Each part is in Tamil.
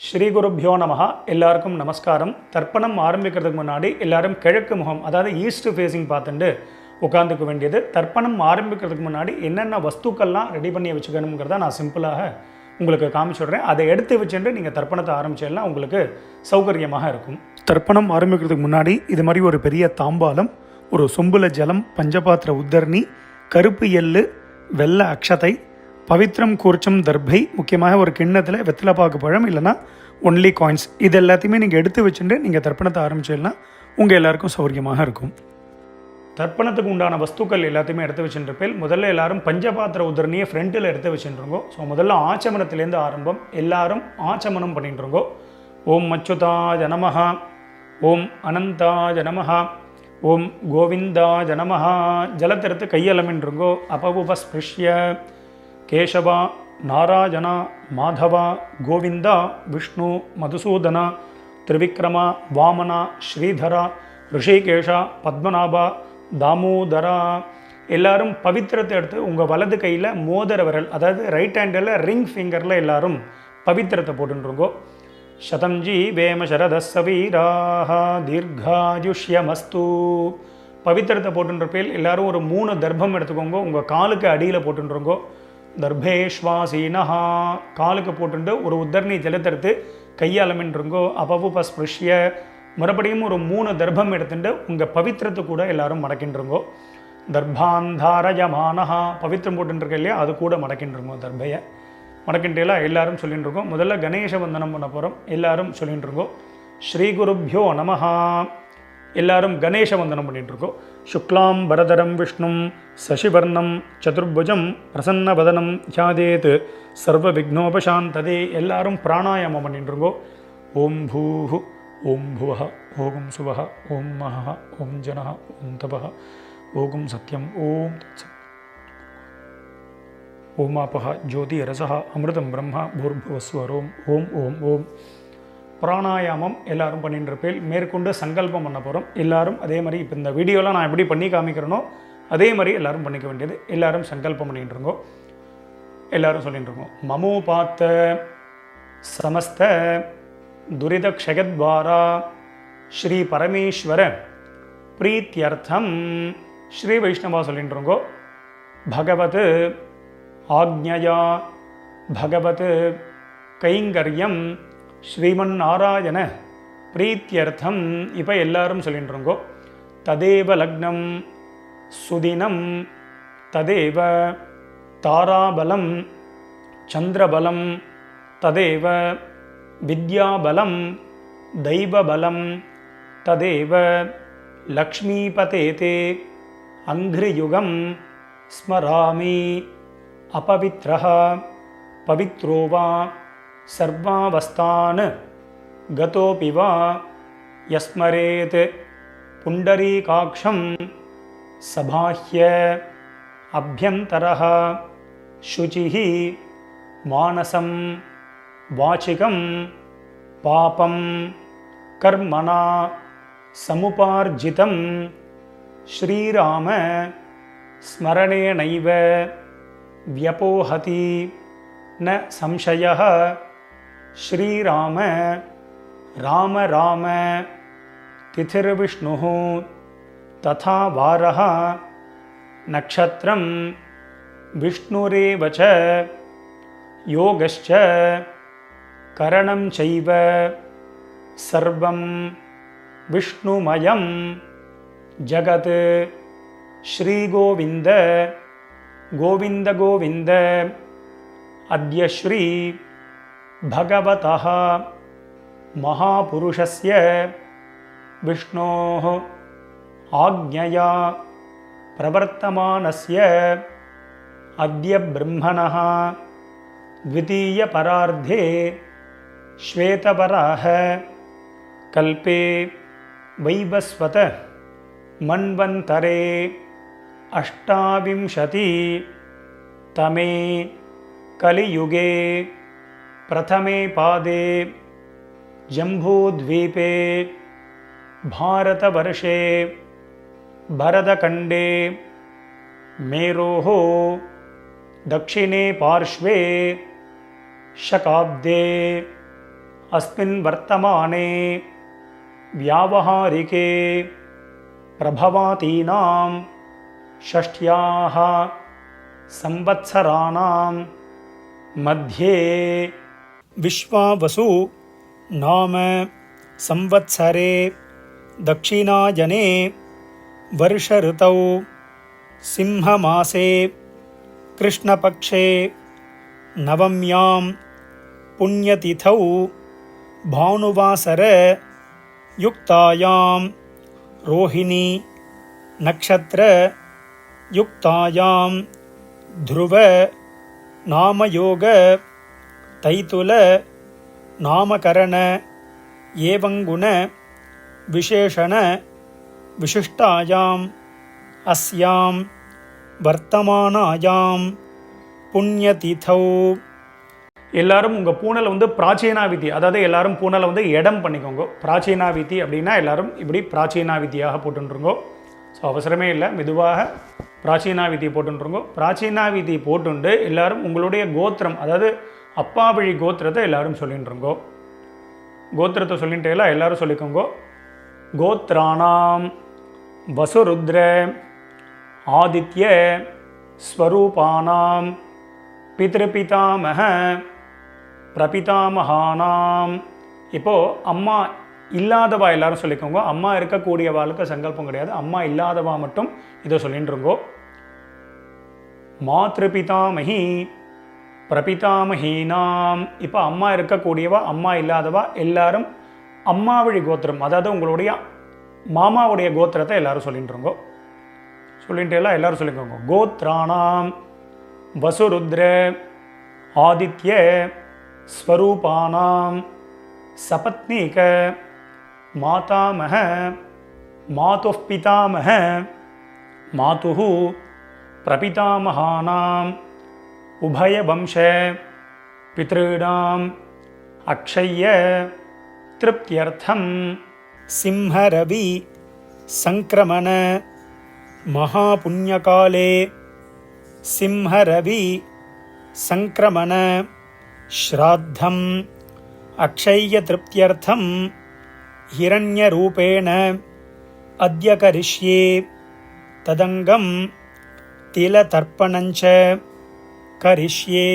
ஸ்ரீ குருப்யோ நமகா எல்லாருக்கும் நமஸ்காரம். தர்ப்பணம் ஆரம்பிக்கிறதுக்கு முன்னாடி எல்லாரும் கிழக்கு முகம் அதாவது ஈஸ்ட் ஃபேஸிங் பார்த்துட்டு உட்காந்துக்க வேண்டியது. தர்ப்பணம் ஆரம்பிக்கிறதுக்கு முன்னாடி என்னென்ன வஸ்துக்கள்லாம் ரெடி பண்ணி வச்சுக்கணுங்கிறத நான் சிம்பிளாக உங்களுக்கு காமிச்சுடுறேன். அதை எடுத்து வச்சுட்டு நீங்கள் தர்ப்பணத்தை ஆரம்பிச்சிடலாம். உங்களுக்கு சௌகரியமாக இருக்கும். தர்ப்பணம் ஆரம்பிக்கிறதுக்கு முன்னாடி இது மாதிரி ஒரு பெரிய தாம்பாலம் ஒரு சொம்புல ஜலம் பஞ்சபாத்திர உத்தரணி கருப்பு எள்ளு வெள்ளை அக்ஷதை பவித்ரம் கூர்ச்சம் தர்பை முக்கியமாக ஒரு கிண்ணத்தில் வெத்திலப்பாக்கு பழம் இல்லைன்னா ஒன்லி காயின்ஸ் இது எல்லாத்தையுமே நீங்கள் எடுத்து வச்சுட்டு நீங்கள் தர்ப்பணத்தை ஆரம்பிச்சீங்கன்னா உங்கள் எல்லாருக்கும் சௌரியமாக இருக்கும். தர்ப்பணத்துக்கு உண்டான வஸ்துக்கள் எல்லாத்தையுமே எடுத்து வச்சுருப்பேன் முதல்ல எல்லாரும் பஞ்சபாத்திர உதரணியை ஃப்ரண்ட்டில் எடுத்து வச்சுருங்கோ ஸோ முதல்ல ஆச்சமனத்துலேருந்து ஆரம்பம். எல்லாரும் ஆச்சமனம் பண்ணிட்டுருங்கோ. ஓம் மச்சுதா ஜனமஹா ஓம் அனந்தா ஜனமஹா ஓம் கோவிந்தா ஜனமஹா ஜலத்தெடுத்து கையலமின்றுங்கோ. அபவுபஸ்பிருஷ்ய. கேசவா நாராயணா மாதவா கோவிந்தா விஷ்ணு மதுசூதனா திரிவிக்ரமா வாமனா ஸ்ரீதரா ரிஷிகேஷா பத்மநாபா தாமோதரா. எல்லாரும் பவித்திரத்தை எடுத்து உங்கள் வலது கையில் மோதிர விரல் அதாவது ரைட் ஹேண்டில் ரிங் ஃபிங்கரில் எல்லாரும் பவித்திரத்தை போட்டுருங்கோ சதம்ஜி வேம சரதசவீராக தீர்காயுஷ்யமஸ்து. பவித்திரத்தை போட்டுருப்பேல் எல்லாரும் ஒரு மூணு தர்ப்பம் எடுத்துக்கோங்க உங்கள் காலுக்கு அடியில் போட்டுருங்கோ தர்பேஷ்வாசீனஹா. காலுக்கு போட்டுட்டு ஒரு உத்தரணி ஜலத்தெடுத்து கையாலமின்றுங்கோ அபவுபஸ்பிருஷ்ய. மறுபடியும் ஒரு மூணு தர்ப்பம் எடுத்துட்டு உங்கள் பவித்திரத்தை கூட எல்லாரும் மடக்கின்றுங்கோ. தர்பாந்தாரயமானஹா பவித்திரம் போட்டுருக்க இல்லையா அது கூட மடக்கின்றுங்கோ தர்பையை. மடக்கின்றேல எல்லாரும் சொல்லிட்டு இருக்கோம் முதல்ல கணேச வந்தனம் பண்ண போகிறோம் எல்லாரும் சொல்லிட்டு இருக்கோம் ஸ்ரீ குருப்பியோ நமஹா. எல்லாரும் கணேச வந்தனம் பண்ணிட்டு இருக்கோம் சுக்லாம் பரதரம் விஷ்ணும் சசிவர்ணம் சதுர்புஜம் பிரசன்ன வதனம் யாதேத் சர்வ விக்னோபசாந்ததே எல்லாரும் பிராணாயாமம் பண்ணிட்டு இருக்கோம் ஓம் பூஹு ஓம் புவஹ ஓகும் சுவஹ ஓம் மஹ ஓம் ஜனஹ ஓம் தபஹ ஓகும் சத்யம் ஓம் தத்சத். ஜோதி ரசக அமிர்தம் பிரம்மா பூர்புவஸ்வரோம் ஓம் ஓம் ஓம். பிராணாயாமம் எல்லாரும் பண்ணிட்டு இருப்பேன் மேற்கொண்டு சங்கல்பம் பண்ண போகிறோம் எல்லாரும் அதே மாதிரி இப்போ இந்த வீடியோலாம் நான் எப்படி பண்ணி காமிக்கிறேனோ அதே மாதிரி எல்லாரும் பண்ணிக்க வேண்டியது. எல்லாரும் சங்கல்பம் பண்ணிகிட்டு இருக்கோம் எல்லாரும் சொல்லிகிட்டு இருக்கோம் மமோ பார்த்த சமஸ்த துரித க்ஷயத்வாரா ஸ்ரீ பரமேஸ்வர பிரீத்தியர்த்தம். ஸ்ரீ வைஷ்ணவா சொல்லிகிட்டு இருக்கோம் பகவத் ஆக்ஞயா பகவத் கைங்கரியம் ஸ்ரீமன் நாராயண பிரீத்தியர்த்தம் இப்போ எல்லாரும் சொல்லிட்டு இருக்கோம் ததேவ லக்னம் சுதினம் ததேவ தாராபலம் சந்திரபலம் ததேவ வித்யாபலம் தைவபலம் ததேவ லக்ஷ்மீபதேதே அங்கிரியுகம் ஸ்மராமி अपवित्रः पवित्रो वा सर्वावस्थान् गतोऽपि वा यस्मरेत् पुण्डरीकाक्षं सबाह्य अभ्यन्तरः शुचिः मानसं वाचिकं पापं कर्मणा समुपार्जितं श्रीराम स्मरणेनैव व्यपोहति न संशयः श्रीराम राम राम। तिथिर्विष्णुः तथा वारः। नक्षत्रं विष्णुरेव च। योगश्च करणं चैव। सर्वं विष्णुमयं जगत् श्रीगोविन्द। गोविन्द गोविन्द। अद्य श्री भगवतः महापुरुषस्य विष्णोः आज्ञया प्रवर्तमानस्य अद्य ब्रह्मणः द्वितीयपरार्धे श्वेतपराः कल्पे वैवस्वत मन्वन्तरे अष्टाविंशति तमे कलियुगे प्रथमे पादे जम्बूद्वीपे, भारतवर्षे, भरतखण्डे, मेरोः, दक्षिणे पार्श्वे, शकाब्दे, अस्मिन् वर्तमाने, व्यावहारिके, प्रभवातीनां, षष्ट्याः संवत्सराणां मध्ये। विश्वावसु नाम संवत्सरे दक्षिणाजने वर्षऋतौ सिंहमासे कृष्णपक्षे नवम्यां पुण्यतिथौ भानुवासर युक्तायां रोहिणी नक्षत्र युक्तायां ध्रुव नामयोग தைத்துல நாமகரண ஏவங்குண விசேஷண விசிஷ்டாயாம் அஸ்யாம் வர்த்தமானாயாம் புண்ணியதிதௌ எல்லாரும் உங்கள் பூனலை வந்து பிராச்சீனா விதி அதாவது எல்லாரும் பூனலை வந்து இடம் பண்ணிக்கோங்க. பிராச்சீனா விதி அப்படின்னா எல்லாரும் இப்படி பிராச்சீனா விதியாக போட்டுருங்கோ ஸோ அவசரமே இல்லை. மெதுவாக பிராச்சீனா விதி போட்டுருங்கோ பிராச்சீனா விதி போட்டுண்டு எல்லாரும் உங்களுடைய கோத்திரம் அதாவது அப்பா வழி கோத்திரத்தை எல்லாரும் சொல்லிட்டுருங்கோ கோத்திரத்தை சொல்லிட்டேல எல்லாரும் சொல்லிக்கோங்கோ. கோத்ராணாம் வசுருத்ர ஆதித்ய ஸ்வரூபானாம் பிதிருபிதாமக பிரபிதாமகானாம் இப்போது அம்மா இல்லாதவா எல்லாரும் சொல்லிக்கோங்க. அம்மா இருக்கக்கூடியவாளுக்கு சங்கல்பம் கிடையாது. அம்மா இல்லாதவா மட்டும் இதை சொல்லிட்டுருங்கோ மாத்ருபிதாமகி பிரபிதாமஹீனாம். இப்போ அம்மா இருக்கக்கூடியவா அம்மா இல்லாதவா எல்லாரும் அம்மாவழி கோத்திரம் அதாவது உங்களுடைய மாமாவுடைய கோத்திரத்தை எல்லாரும் சொல்லிட்டுருங்கோ சொல்லிட்டு எல்லாம் எல்லாரும் சொல்லிக்கோங்க. கோத்ராணாம் வசுருத்ர ஆதித்ய ஸ்வரூபானாம் சபத்னீக மாதாமக மாது பிதாமக மாது பிரபிதாமகானாம் உபயவம்ச பித்ருணாம் அக்ஷய்ய திருப்தியர்த்தம் சிம்ஹரவி சங்கிரமண महापुण्यकाले सिंहरवि सङ्क्रमण श्राद्धम् अक्षय्यतृप्त्यर्थं हिरण्यरूपेण अद्य करिष्ये तदङ्गं तिलतर्पणञ्च கரிஷ்யே.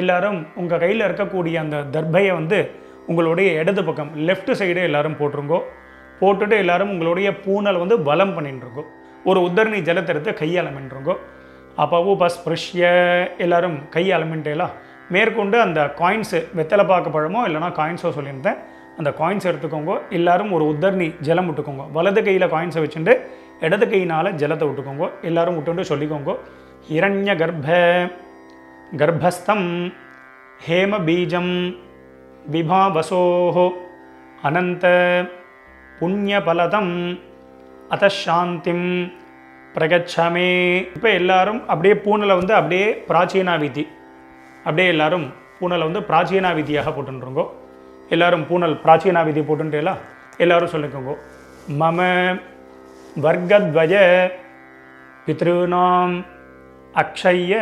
எல்லாரும் உங்கள் கையில் இருக்கக்கூடிய அந்த தர்பையை வந்து உங்களுடைய இடது பக்கம் லெஃப்ட் சைடு எல்லாரும் போட்டிருங்கோ. போட்டுட்டு எல்லாரும் உங்களுடைய பூனல் வந்து பலம் பண்ணிட்டுருக்கோம் ஒரு உத்தரணி ஜலத்தை எடுத்து கையாளமின்றிருங்கோ அப்போ ஸ்பிருஷ்ய எல்லாரும் கையாளமின்ட்டேலா மேற்கொண்டு அந்த காயின்ஸு வெத்தலை பார்க்க பழமோ இல்லைனா காயின்ஸோ சொல்லியிருந்தேன். அந்த காயின்ஸ் எடுத்துக்கோங்க. எல்லாரும் ஒரு உத்தரணி ஜலம் விட்டுக்கோங்க. வலது கையில் காயின்ஸை வச்சுட்டு இடது கையினால் ஜலத்தை விட்டுக்கோங்க. எல்லாரும் விட்டுட்டு சொல்லிக்கோங்க. ஹிரண்ய गर्भस्थं கர்ப்பஸ்தம் विभावसोः अनन्त அனந்த. புண்ணியபலதம் அதசாந்திம் பிரகச்சமே. இப்போ எல்லாரும் அப்படியே பூனலை வந்து அப்படியே பிராச்சீனா விதி அப்படியே எல்லாரும் பூனலை வந்து பிராச்சீனா விதியாக போட்டுருங்கோ எல்லாரும் பூனல் பிராச்சீனா விதி போட்டுட்டேலாம் எல்லாரும் சொல்லிக்கோங்கோ. மம வர்க்கத்வய பித்ருணாம் அக்ஷய்ய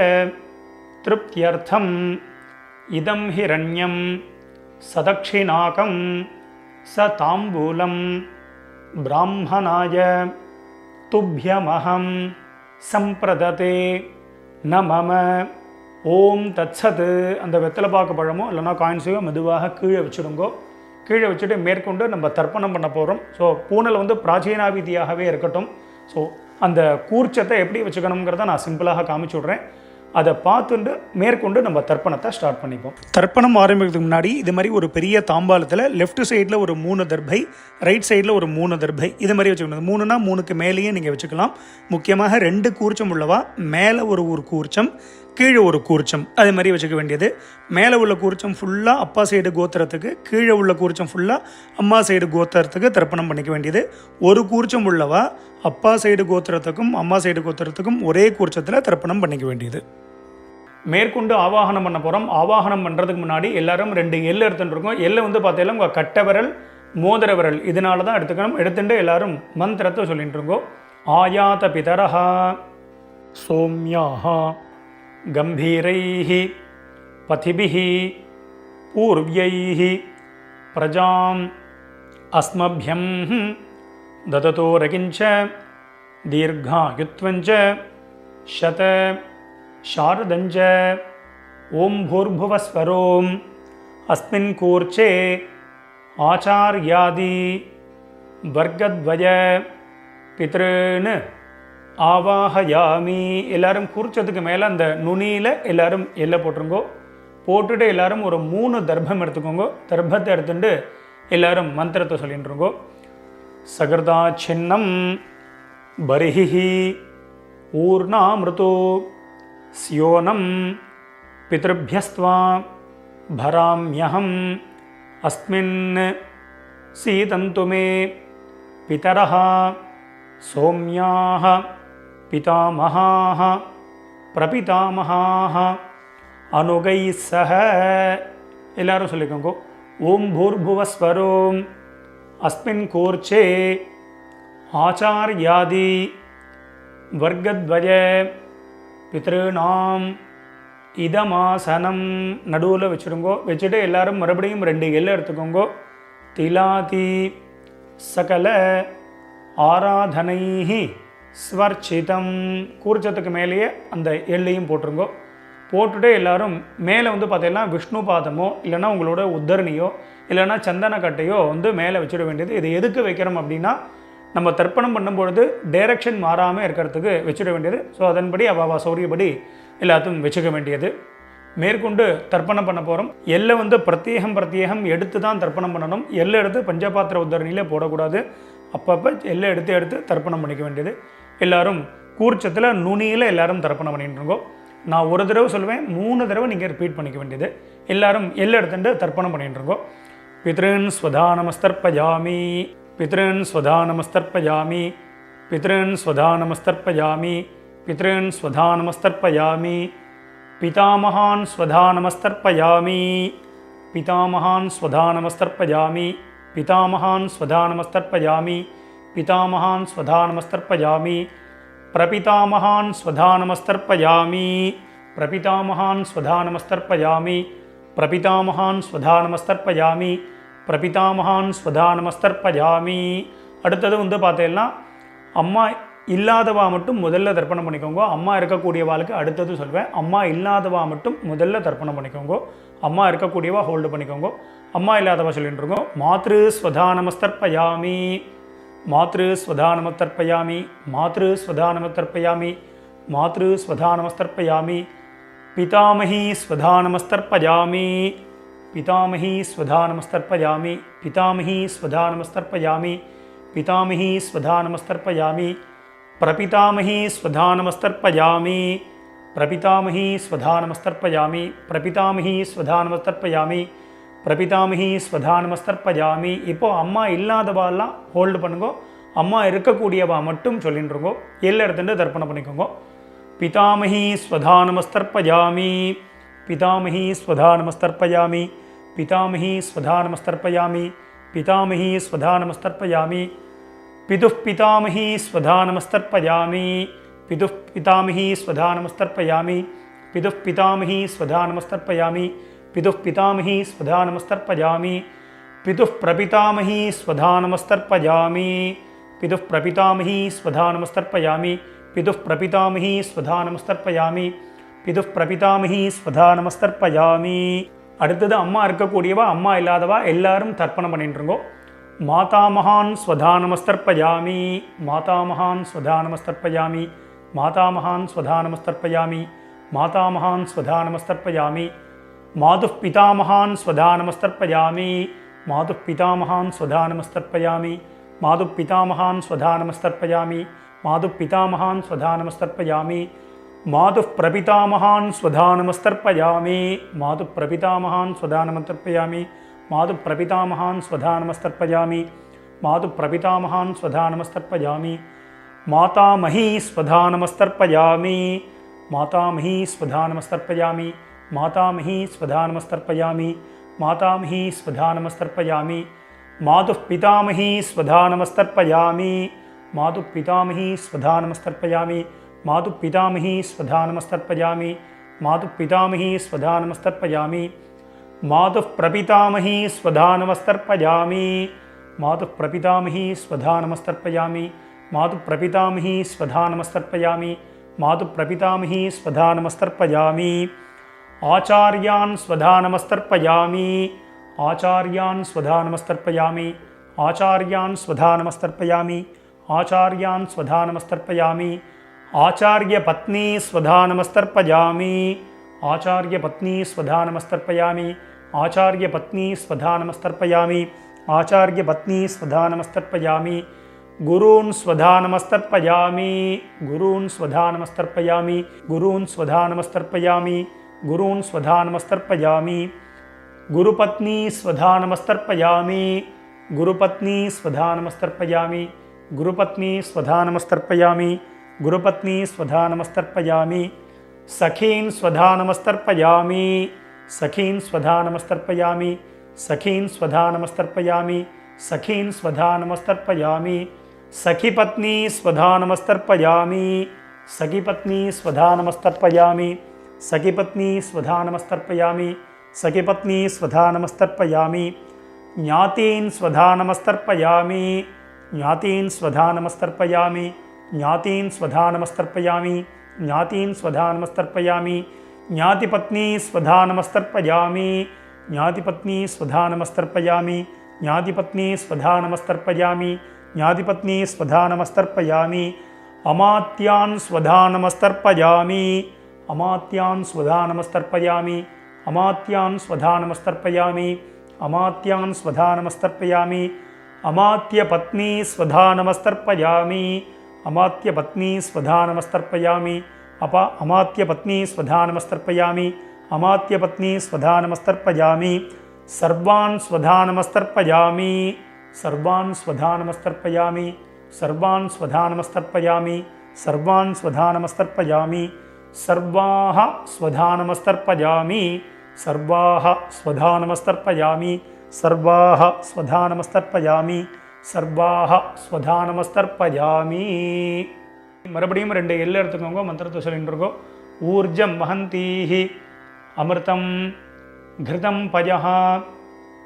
திருப்தியர்த்தம். இதம் ஹிரண்யம் சதக்ஷிணாகம் ச தாம்பூலம் பிராமணாய துப்பியமகம் சம்பிரததே ந மம ஓம் தத்சது. அந்த வெத்தலைப்பாக்கு பழமோ இல்லைனா காயின்ஸையோ மெதுவாக கீழே வச்சுடுங்கோ. கீழே வச்சுட்டு மேற்கொண்டு நம்ம தர்ப்பணம் பண்ண போகிறோம் ஸோ பூனல் வந்து பிராச்சீனாவிதியாகவே இருக்கட்டும். ஸோ அந்த கூர்ச்சத்தை எப்படி வச்சுக்கணுங்கிறத நான் சிம்பிளாக காமிச்சு விட்றேன். அதை பார்த்துட்டு மேற்கொண்டு நம்ம தர்ப்பணத்தை ஸ்டார்ட் பண்ணிப்போம். தர்ப்பணம் ஆரம்பிக்கிறதுக்கு முன்னாடி இது மாதிரி ஒரு பெரிய தாம்பாளத்தில் லெஃப்ட் சைடில் ஒரு மூணு தர்பை ரைட் சைடில் ஒரு மூணு தர்பை இது மாதிரி வச்சுக்கணும். மூணுனா மூணுக்கு மேலேயே நீங்கள் வச்சுக்கலாம். முக்கியமாக ரெண்டு கூர்ச்சம் உள்ளவா மேலே ஒரு ஒரு கூர்ச்சம் கீழே ஒரு கூர்ச்சம் அது மாதிரி வச்சுக்க வேண்டியது. மேலே உள்ள கூர்ச்சம் ஃபுல்லாக அப்பா சைடு கோத்திரத்துக்கு கீழே உள்ள கூர்ச்சம் ஃபுல்லாக அம்மா சைடு கோத்திரத்துக்கு தர்ப்பணம் பண்ணிக்க வேண்டியது. ஒரு கூர்ச்சம் உள்ளவா அப்பா சைடு கோத்திரத்துக்கும் அம்மா சைடு கோத்திரத்துக்கும் ஒரே கூர்ச்சத்தில் தர்ப்பணம் பண்ணிக்க வேண்டியது. மேற்கொண்டு ஆவாகனம் பண்ண போகிறோம் ஆவாகனம் பண்ணுறதுக்கு முன்னாடி எல்லாரும் ரெண்டு எல் எடுத்துகிட்டு இருக்கோம். எள்ளை வந்து பார்த்தீங்கன்னா உங்கள் கட்ட விரல் மோதிர விரல் இதனால தான் எடுத்துக்கணும். எடுத்துட்டு எல்லாரும் மந்திரத்தை சொல்லிட்டு இருக்கோம். ஆயாத பிதரஹா சோம்யாஹா. गम्भीरैः पथिभिः पूर्व्यैः प्रजाम् अस्मभ्यं ददतो रकिञ्च दीर्घायुत्वं शत शारदञ्च ॐ भूर्भुवस्वरोम् अस्मिन् कूर्चे आचार्यादि वर्गद्वय पितॄन् ஆவாஹயாமி எல்லாரும் குறிச்சதுக்கு மேலே அந்த நுனியில் எல்லாரும் எல்லை போட்டுருங்கோ. போட்டுட்டு எல்லாரும் ஒரு மூணு தர்பம் எடுத்துக்கோங்கோ. தர்பத்தை எடுத்துட்டு எல்லாரும் மந்திரத்தை சொல்லிட்டுருங்கோ சகர்தா சின்னம் பரிஹி ஊர்ணா மிருதோ ஸ்யோனம் பிதபியஸ்துவா பராமியகம் அஸ்மின் சீதந்துமே மே பிதரா சோம்யாக पितामहाः प्रपितामहाः अनुगैः सह எல்லாரும் சொல்லிக்கோங்க ஓம் பூர்புவஸ்வரோம் அஸ்மின் கூர்ச்சே ஆச்சார்யாதி வர்க்கத்வய பித்ருநாம் இதமாசனம் நடுவில் வச்சுருங்கோ வச்சுட்டு எல்லாரும் மறுபடியும் ரெண்டு எல்லை எடுத்துக்கோங்கோ திலாதி சகல ஆராதனைஹி ஸ்வர்ச்சிதம். கூர்ச்சத்துக்கு மேலேயே அந்த எல்லையும் போட்டுருங்கோ. போட்டுட்டு எல்லாரும் மேலே வந்து பார்த்தீங்கன்னா விஷ்ணு பாதமோ இல்லைனா உங்களோட உத்தரணியோ இல்லைன்னா சந்தன கட்டையோ வந்து மேலே வச்சிட வேண்டியது. இது எதுக்கு வைக்கிறோம் அப்படின்னா நம்ம தர்ப்பணம் பண்ணும்பொழுது டைரக்ஷன் மாறாமல் இருக்கிறதுக்கு வச்சிட வேண்டியது. ஸோ அதன்படி அவ சௌரியப்படி எல்லாத்தையும் வச்சுக்க வேண்டியது. மேற்கொண்டு தர்ப்பணம் பண்ண போகிறோம் எல்லை வந்து பிரத்யேகம் பிரத்யேகம் எடுத்து தான் தர்ப்பணம் பண்ணணும். எல்லை எடுத்து பஞ்சபாத்திர உத்தரணியில் போடக்கூடாது. அப்பப்போ எல்லாம் எடுத்து எடுத்து தர்ப்பணம் பண்ணிக்க வேண்டியது. எல்லோரும் கூர்ச்சத்தில் நுனியில் எல்லோரும் தர்ப்பணம் பண்ணிட்டு இருக்கோம். நான் ஒரு தடவை சொல்லுவேன் மூணு தடவை நீங்கள் ரிப்பீட் பண்ணிக்க வேண்டியது. எல்லாரும் எல்லா இடத்துட்டு தர்ப்பணம் பண்ணிட்டு இருக்கோம். பித்ருன் ஸ்வதா நமஸ்தர்ப்பயாமி பித்ருன் ஸ்வதா நமஸ்தர்ப்பயாமி பித்ருன் ஸ்வதா நமஸ்தர்ப்பயாமி பித்ருன் ஸ்வதா நமஸ்தர்ப்பயாமி பிதாமகான் ஸ்வதா நமஸ்தர்ப்பயாமி பிதாமகான் ஸ்வதா நமஸ்தர்ப்பயாமி பிதாமகான் ஸ்வதானமஸ்தர்ப்பயாமி பிதாமகான் ஸ்வதானமஸ்தர்ப்பயாமி பிரபிதாமகான் ஸ்வதானமஸ்தர்ப்பயாமி பிரபிதாமகான் ஸ்வதானமஸ்தர்ப்பயாமி பிரபிதாமகான் ஸ்வதானமஸ்தர்ப்பயாமி பிரபிதாமகான் ஸ்வதானமஸ்தர்ப்பயாமி. அடுத்தது வந்து பார்த்தீங்கன்னா அம்மா இல்லாதவா மட்டும் முதல்ல தர்ப்பணம் பண்ணிக்கோங்க. அம்மா இருக்கக்கூடியவாளுக்கு அடுத்தது சொல்வேன். அம்மா இல்லாதவா மட்டும் முதல்ல தர்ப்பணம் பண்ணிக்கோங்க. அம்மா இருக்கக்கூடியவா ஹோல்டு பண்ணிக்கோங்க. அம்மா இல்லாதவா சொல்லிட்டு இருக்கோம் மாத்ரு ஸ்வதானமஸ்தர்ப்பயாமி மாத்ரு ஸ்வதானமத்தர்ப்பயாமி மாத்ரு ஸ்வதானமத்தர்ப்பயாமி மாத்ரு ஸ்வதானமஸ்தர்ப்பயாமி பிதாமகி ஸ்வதானமஸ்தர்ப்பயாமி பிதாமகி ஸ்வதானமஸ்தர்ப்பயாமி பிதாமகி ஸ்வதானமஸ்தர்ப்பயாமி पितामही स्वधानमस्तर्पयामि प्रपितामही स्वधानमस्तर्पयामि प्रपितामही स्वधानमस्तर्पयामि प्रपितामही स्वधानमस्तर्पयामि பிரபிதாமிகி ஸ்வதானமஸ்தர்பஜாமி இப்போது அம்மா இல்லாதவாலாம் ஹோல்டு பண்ணுங்கோ. அம்மா இருக்கக்கூடியவா மட்டும் சொல்லின்றுங்கோ. எல்லாம் எடுத்துட்டு தர்ப்பணம் பண்ணிக்கோங்க. பிதாமகி ஸ்வதானமஸ்தர்பஜாமி பிதாமகி ஸ்வதானமஸ்தர்பஜாமி பிதாமகி ஸ்வதானமஸ்தர்பயாமி பிதாமகி ஸ்வதானமஸ்தர்பயாமி பிதுப் பிதாமகி ஸ்வதானமஸ்தர்பயாமி பிதுப் பிதாமகி ஸ்வதானமஸ்தர்பயாமி பிதுப் பிதாமகி ஸ்வதானமஸ்தர்பயாமி పితుః పితామహీ స్వధా నమస్తర్పజామి పితుః ప్రపితామహీ స్వధా నమస్తర్పజామి పితుః ప్రపితామహీ స్వధా నమస్తర్పయామి పితుః ప్రపితామహీ స్వధా నమస్తర్పయామి పిதுப் பிரபிதாமகி ஸ்வதா நமஸ்தர்பயாமி அடுத்தது அம்மா இருக்கக்கூடியவா அம்மா இல்லாதவா எல்லாரும் தர்ப்பணம் பண்ணிட்டுருங்கோ மாதாமகான் ஸ்வதா நமஸ்தர்பயாமி மாதாமகான் ஸ்வதா நமஸ்தர்பயாமி மாதாமகான் ஸ்வதா நமஸ்தர்பயாமி மாதாமகான் ஸ்வதா நமஸ்தர்பயாமி మాతుపితామహాన్ స్వధానమస్తర్పయామి. మాతుపితామహాన్ స్వధానమస్తర్పయామి. మాతుపితామహాన్ స్వధానమస్తర్పయామి. మాతుపితామహాన్ స్వధానమస్తర్పయామి. మాతుప్రపితామహాన్ స్వధానమస్తర్పయామి. మాతుప్రపితామహాన్ స్వధానమస్తర్పయామి. మాతుప్రపితామహాన్ స్వధానమస్తర్పయామి. మాతుప్రపితామహాన్ స్వధానమస్తర్పయామి. మాతామహీ స్వధానమస్తర్పయామి. మాతామహీ స్వధానమస్తర్పయామి. मातामही स्वधानमस्तर्पयामि मातामही स्वधानमस्तर्पयामि स्वधानमस्तर्पयामि स्वधानमस्तर्पयामि मातुः पितामही स्वधानमस्तर्पयामि, मातुः पितामही स्वधानमस्तर्पयामि, मातुः पितामही स्वधानमस्तर्पयामि, मातुः पितामही स्वधानमस्तर्पयामि, मातुः प्रपितामही स्वधा नमस्तर्पयामि मातुः प्रपितामही स्वधा नमस्तर्पयामि मातुः प्रपितामही स्वधा नमस्तर्पयामि मातुः प्रपितामही स्वधा ఆచార్యాన్ స్వధానమస్తర్పయామి. ఆచార్యాన్ స్వధానమస్తర్పయామి. ఆచార్యాన్ స్వధానమస్తర్పయామి. ఆచార్యాన్ స్వధానమస్తర్పయామి. ఆచార్యపత్నీ స్వధానమస్తర్పయామి. ఆచార్యపత్నీ స్వధానమస్తర్పయామి. ఆచార్యపత్నీ స్వధానమస్తర్పయామి. ఆచార్యపత్నీ స్వధానమస్తర్పయామి. గురూన్ స్వధానమస్తర్పయామి. గురూన్ స్వధానమస్తర్పయామి. గురూన్ స్వధానమస్తర్పయామి. గురూన్ స్వధానమస్తర్పయామి. గురుపత్ని స్వధానమస్తర్పయామి. గురుపత్ని స్వధానమస్తర్పయామి. గురుపత్ని స్వధానమస్తర్పయామి. గురుపత్ని స్వధానమస్తర్పయామి. సఖీన్ స్వధానమస్తర్పయామి. సఖీన్ స్వధానమస్తర్పయామి. సఖీన్ స్వధానమస్తర్పయామి. సఖీన్ స్వధానమస్తర్పయామి. సఖిపత్ని స్వధానమస్తర్పయామి. సఖిపత్ని స్వధానమస్తర్పయామి. సఖిపత్ని స్వధా నమస్తర్పయామి సఖిపత్ని స్వధా నమస్తర్పయామి జ్ఞాతీన్ స్వధా నమస్తర్పయామి జ్ఞాతీన్ స్వధా నమస్తర్పయామి జ్ఞాతీన్ స్వధా నమస్తర్పయామి జ్ఞాతీన్ స్వధా నమస్తర్పయామి జ్ఞాతిపత్ని స్వధా నమస్తర్పయామి జ్ఞాతిపత్ని స్వధా నమస్తర్పయామి జ్ఞాతిపత్ని స్వధా నమస్తర్పయామి జ్ఞాతిపత్ని స్వధా నమస్తర్పయామి అమాత్యాన్ స్వధా నమస్తర్పయామి అమాత్యాన్ స్వధా నమస్తర్పయామి అమాత్యాన్ స్వధా నమస్తర్పయామి అమాత్యాన్ స్వధా నమస్తర్పయామి అమాత్య పత్ని స్వధా నమస్తర్పయామి అమాత్య పత్ని స్వధా నమస్తర్పయామి అప అమాత్య పత్ని స్వధా నమస్తర్పయామి అమాత్య స్వధా నమస్తర్పయామి సర్వాన్ స్వధా నమస్తర్పయామి సర్వాన్ స్వధా నమస్తర్పయామి సర్వాన్ స్వధా నమస్తర్పయామి సర్వాన్ స్వధా నమస్తర్పయామి सर्वाः स्वधानमस्तर्पयामि सर्वाः स्वधानमस्तर्पयामि सर्वाः स्वधानमस्तर्पयामि सर्வாக ஸ்வதானமஸ்தர்பயாமி மறுபடியும் ரெண்டு सर्वाः எடுத்துக்கோங்க மந்திரத்தை சொல்லிட்டு இருக்கோம் ஊர்ஜம் மகந்தீஹி அமிர்தம் கிருதம் पयः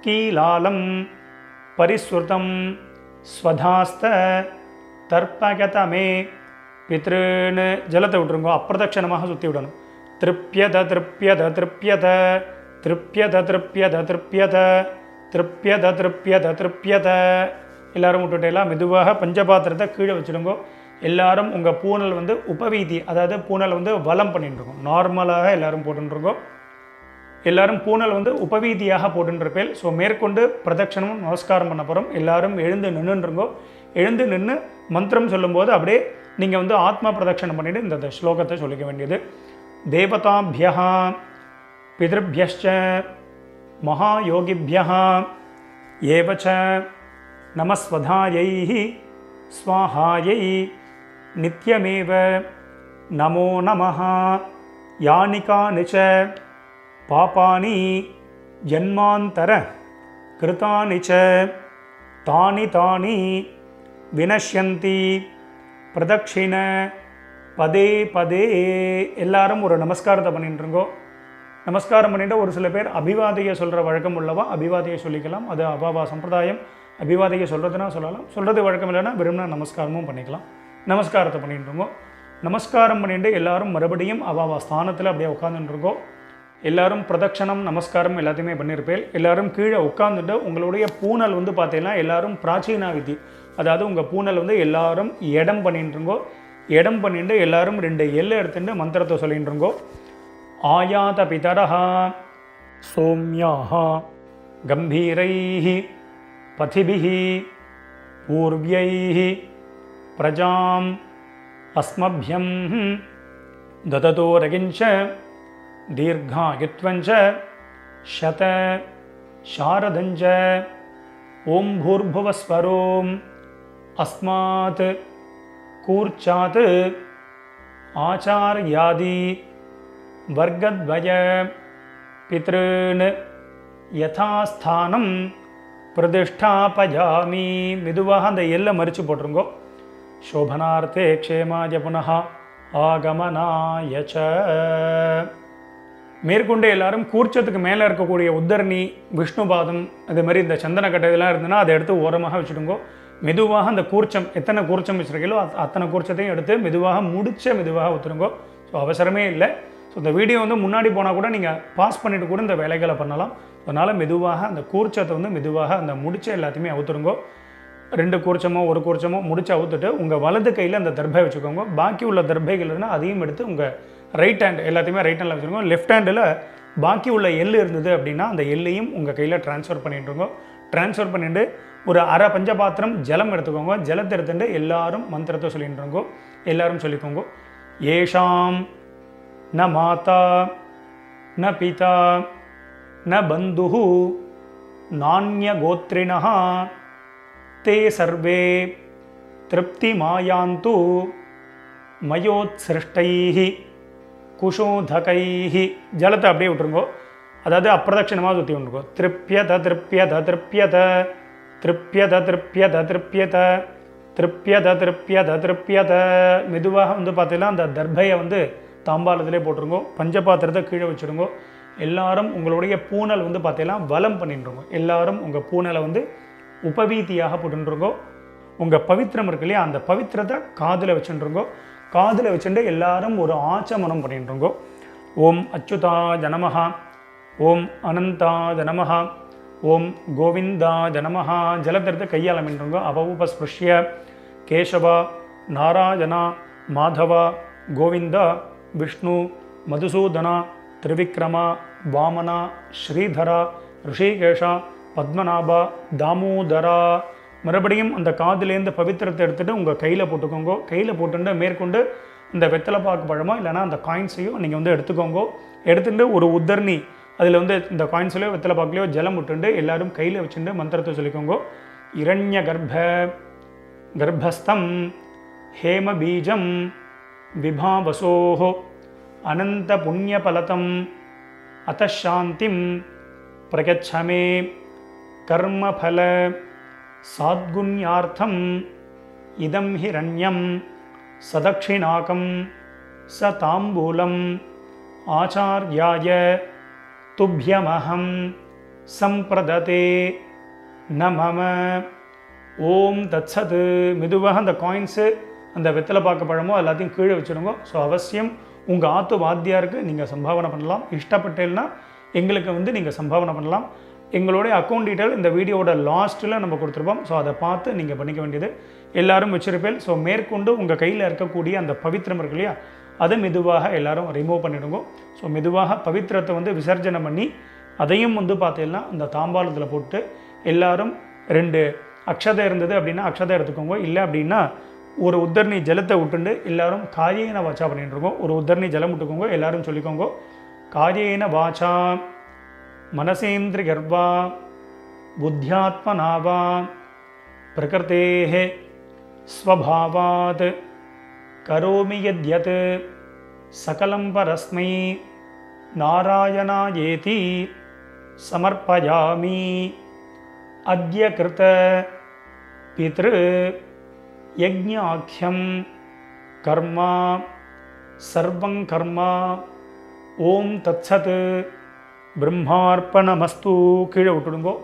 கீலாலம் परिसृतं ஸ்வதாஸ்த तर्पकतमे பித்ருன்னு ஜலத்தை விட்டுருங்கோ அப்பிரதட்சணமாக சுற்றி விடணும். திருப்பியத திருப்பியத திருப்பியத திருப்பியத திருப்பியத திருப்பியத திருப்பியத திருப்பியத திருப்பியத எல்லாரும் விட்டுட்டேலாம் மெதுவாக பஞ்சபாத்திரத்தை கீழே வச்சுடுங்கோ. எல்லாரும் உங்கள் பூனல் வந்து உபவீதி அதாவது பூனல் வந்து வளம் பண்ணிட்டுருக்கோம். நார்மலாக எல்லாரும் போட்டுருக்கோம் எல்லாரும் பூனல் வந்து உபவீதியாக போட்டுருப்பேன் ஸோ மேற்கொண்டு பிரதட்சணமும் நமஸ்காரம் பண்ண போகிறோம் எல்லாரும் எழுந்து நின்றுருங்கோ எழுந்து நின்று மந்திரம் சொல்லும்போது அப்படியே நீங்கள் வந்து ஆத்மா பிரதட்சணம் பண்ணிவிட்டு இந்த ஸ்லோகத்தை சொல்லிக்க வேண்டியது. தேவதாபியா பிதர்பியச்ச மகாயோகிபியா ஏவச்ச நமஸ்வதாயை ஸ்வாஹாயை நித்யமேவ நமோ நம யானிகானிச்ச பாப்பானி பாபானி ஜன்மாந்தர கிருத்தானி ச தானி தானி வினஷ்யந்தி பிரதட்சிண. பதே பதே. எல்லாரும் ஒரு நமஸ்காரத்தை பண்ணிட்டு நமஸ்காரம் பண்ணிட்டு ஒரு சில பேர் அபிவாதையை சொல்கிற வழக்கம் உள்ளவா? அபிவாதையை சொல்லிக்கலாம். அது அபாவா சம்பிரதாயம். அபிவாதையை சொல்கிறதுனா சொல்லலாம். சொல்கிறது வழக்கம் இல்லைன்னா விரும்பினா நமஸ்காரமும் பண்ணிக்கலாம். நமஸ்காரத்தை பண்ணிட்டு நமஸ்காரம் பண்ணிட்டு எல்லாரும் மறுபடியும் அபாவா ஸ்தானத்தில் அப்படியே உட்காந்துட்டு எல்லாரும் பிரதட்சணம் நமஸ்காரம் எல்லாத்தையுமே பண்ணியிருப்பேன் எல்லாரும் கீழே உட்காந்துட்டு உங்களுடைய பூனல் வந்து பார்த்தீங்கன்னா எல்லாரும் பிராச்சீனா விதி அதாவது உங்கள் பூனல் வந்து எல்லாரும் இடம் பண்ணிட்டுருங்கோ இடம் பண்ணிட்டு எல்லாரும் ரெண்டு எல்லை எடுத்துட்டு மந்திரத்தை சொல்லிட்டுருங்கோ ஆயாத பிதரஹா சோம்யாஹா கம்பீரைஹி பதிபிஹி பூர்வியைஹி பிரஜாம் அஸ்மபியம் தததோரகிஞ்ச தீர்காயுத்வஞ்ச शत शारदञ्च ॐ भूर्भुवस्वरोम् அஸ்மாத் கூர்ச்சாத் ஆச்சாரியாதி வர்க்கத்வய பித்ருன் யதாஸ்தானம் பிரதிஷ்டாபயாமி மெதுவாக அந்த எல்லை மறித்து போட்டிருங்கோ. சோபனார்த்தே க்ஷேமாய புனः ஆகமனாயச்ச மேற்கொண்டு எல்லாரும் கூர்ச்சத்துக்கு மேலே இருக்கக்கூடிய உத்தரணி விஷ்ணுபாதம் அது மாதிரி இந்த சந்தன கட்டை இதெல்லாம் இருந்ததுன்னா அதை எடுத்து ஓரமாக வச்சுடுங்கோ. மெதுவாக அந்த கூர்ச்சம் எத்தனை கூர்ச்சம் வச்சுருக்கீங்களோ அத்தனை கூர்ச்சத்தையும் எடுத்து மெதுவாக முடிச்ச மெதுவாக ஊற்றுருங்கோ ஸோ அவசரமே இல்லை. ஸோ இந்த வீடியோ வந்து முன்னாடி போனால் கூட நீங்கள் பாஸ் பண்ணிவிட்டு கூட இந்த வேலைகளை பண்ணலாம். அதனால் மெதுவாக அந்த கூர்ச்சத்தை வந்து மெதுவாக அந்த முடிச்ச எல்லாத்தையுமே அவுத்துருங்கோ. ரெண்டு கூர்ச்சமோ ஒரு கூர்ச்சமோ முடிச்சு அவுத்துட்டு உங்கள் வலது கையில் அந்த தர்பை வச்சுக்கோங்க. பாக்கி உள்ள தர்பைகள் இருந்தால் அதையும் எடுத்து உங்கள் ரைட் ஹேண்ட் எல்லாத்தையுமே ரைட் ஹேண்டில் வச்சுருக்கோம் லெஃப்ட் ஹேண்டில் பாக்கி உள்ள எள் இருந்தது அப்படின்னா அந்த எள்ளையும் உங்கள் கையில் ட்ரான்ஸ்ஃபர் பண்ணிட்டுருங்க. ட்ரான்ஸ்ஃபர் பண்ணிட்டு ஒரு அரை பஞ்சபாத்திரம் ஜலம் எடுத்துக்கோங்க. ஜலத்தை எடுத்துட்டு எல்லாரும் மந்திரத்தை சொல்லின்றோங்கோ எல்லாரும் சொல்லிக்கோங்க. ஏஷாம் ந மாதா ந பிதா ந பந்து நானிய கோத்ரினா தே சர்வே திருப்தி மாயாந்து மயோத்சிருஷ்டை குஷோதகை ஜலத்தை அப்படியே விட்டுருங்கோ. அதாவது அப்பிரதட்சிணமாக சுற்றி விட்டுருக்கோம் திருப்யத திருப்யத திருப்யத. திருப்பியத திருப்பியத திருப்பியத திருப்பியத திருப்பியத திருப்பியத மெதுவாக வந்து பார்த்தீங்கன்னா அந்த தர்பையை வந்து தாம்பாளத்திலே போட்டுருங்கோ பஞ்சபாத்திரத்தை கீழே வச்சுருங்கோ எல்லாரும் உங்களுடைய பூனல் வந்து பார்த்தீங்கன்னா வலம் பண்ணிட்டுருங்க. எல்லாரும் உங்கள் பூனலை வந்து உபவீதியாக போட்டுருங்கோ உங்கள் பவித்திரம் இருக்கு இல்லையா அந்த பவித்திரத்தை காதில் வச்சுருங்கோ காதில் வச்சுட்டு எல்லாரும் ஒரு ஆச்சமனம் பண்ணிட்டுருங்கோ. ஓம் அச்சுதா ஜனமஹா ஓம் அனந்தா ஜனமஹா ஓம் கோவிந்தா ஜனமஹா ஜலத்திரத்தை கையால் மின்றுங்கோ அவபஸ்பிருஷ்ய கேசவா நாராயணா மாதவா கோவிந்தா விஷ்ணு மதுசூதனா திரிவிக்ரமா வாமனா ஸ்ரீதரா ரிஷிகேஷா பத்மநாபா தாமோதரா. மறுபடியும் அந்த காதுலேருந்து பவித்திரத்தை எடுத்துகிட்டு உங்கள் கையில் போட்டுக்கோங்க. கையில் போட்டுட்டு மேற்கொண்டு இந்த வெத்தலை பாக்கு பழமோ இல்லைனா அந்த காயின்ஸையும் நீங்கள் வந்து எடுத்துக்கோங்க. எடுத்துகிட்டு ஒரு உத்தர்ணி அதில் வந்து இந்த காயின்ஸ்லையோ வெத்தலை பாக்குலையோ ஜலம் விட்டுண்டு எல்லாரும் கையில் வச்சுட்டு மந்திரத்தை சொல்லிக்கோங்க. இரண்ய கர்ப்ப கர்ப்பஸ்தம் ஹேம பீஜம் விபாவசோஹோ அனந்த புண்ணிய பலதம் அத்தாந்திம் பிரகச்சமே கர்மபல சாத்குண்யார்த்தம் இதம் ஹிரண்யம் சதக்ஷிணாக்கம் ச தாம்பூலம் ஆச்சாரியாய துபியமகம் சம்பிரததே ந மம ஓம் தத்சது மெதுவாக அந்த காயின்ஸு அந்த வெத்தலை பார்க்க பழமோ எல்லாத்தையும் கீழே வச்சுடுங்க. ஸோ அவசியம் உங்கள் ஆத்து வாத்தியாருக்கு நீங்கள் சம்பாவனை பண்ணலாம். இஷ்டப்பட்டேன்னா எங்களுக்கு வந்து நீங்கள் சம்பாவனை பண்ணலாம். எங்களுடைய அக்கௌண்ட் டீட்டெயில் இந்த வீடியோவோட லாஸ்ட்டில் நம்ம கொடுத்துருப்போம். ஸோ அதை பார்த்து நீங்கள் பண்ணிக்க வேண்டியது எல்லாரும் வச்சிருப்பேன். ஸோ மேற்கொண்டு உங்கள் கையில் இருக்கக்கூடிய அந்த பவித்திரம் இருக்கு இல்லையா அதை மெதுவாக எல்லாரும் ரிமூவ் பண்ணிடுங்க. ஸோ மெதுவாக பவித்திரத்தை வந்து விசர்ஜனம் பண்ணி அதையும் வந்து பார்த்தீங்கன்னா அந்த தாம்பாளத்தில் போட்டு எல்லாரும் ரெண்டு அக்ஷதை இருந்தது அப்படின்னா அக்ஷதை எடுத்துக்கோங்க. இல்லை அப்படின்னா ஒரு உத்தரணி ஜலத்தை விட்டுண்டு எல்லாரும் காரியேன வாச்சா பண்ணிட்டு இருக்கோம் ஒரு உத்தரணி ஜலம் விட்டுக்கோங்க எல்லாரும் சொல்லிக்கோங்க. காரியேன வாச்சா மனசேந்திரி கர்வா புத்தியாத்மனாவா பிரகிருத்தேः ஸ்வபாவாத். கரோமி யத்யத் சகலம் பரஸ்மை நாராயணாயேதி சமர்ப்பயாமி அத்ய கிருத பித்ரு யஜ்ஞாக்கியம் கர்மா சர்வங் கர்மா ஓம் தத்சத் பிரம்மார்ப்பணமஸ்து கீழே விட்டுடுங்கோ.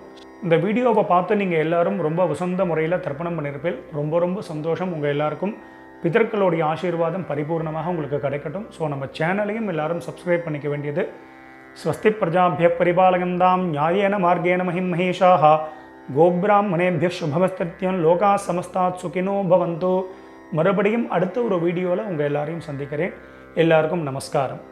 இந்த வீடியோவை பார்த்து நீங்கள் எல்லோரும் ரொம்ப உசந்த முறையில் தர்ப்பணம் பண்ணியிருப்பீர்கள். ரொம்ப ரொம்ப சந்தோஷம் உங்கள் எல்லாருக்கும். பிதர்களுடைய ஆசீர்வாதம் பரிபூர்ணமாக உங்களுக்கு கிடைக்கட்டும். ஸோ நம்ம சேனலையும் எல்லாரும் சப்ஸ்கிரைப் பண்ணிக்க வேண்டியது. ஸ்வஸ்தி பிரஜாபிய பரிபாலகந்தாம் நியாயேன மார்கேன மஹிம் மகேஷாக கோபிராமணேபிய சுபமஸ்திருத்தியம் லோகா சமஸ்தாத் சுகினோ பவந்தோ. மறுபடியும் அடுத்த ஒரு வீடியோவில் உங்கள் எல்லாரையும் சந்திக்கிறேன். எல்லாருக்கும் நமஸ்காரம்.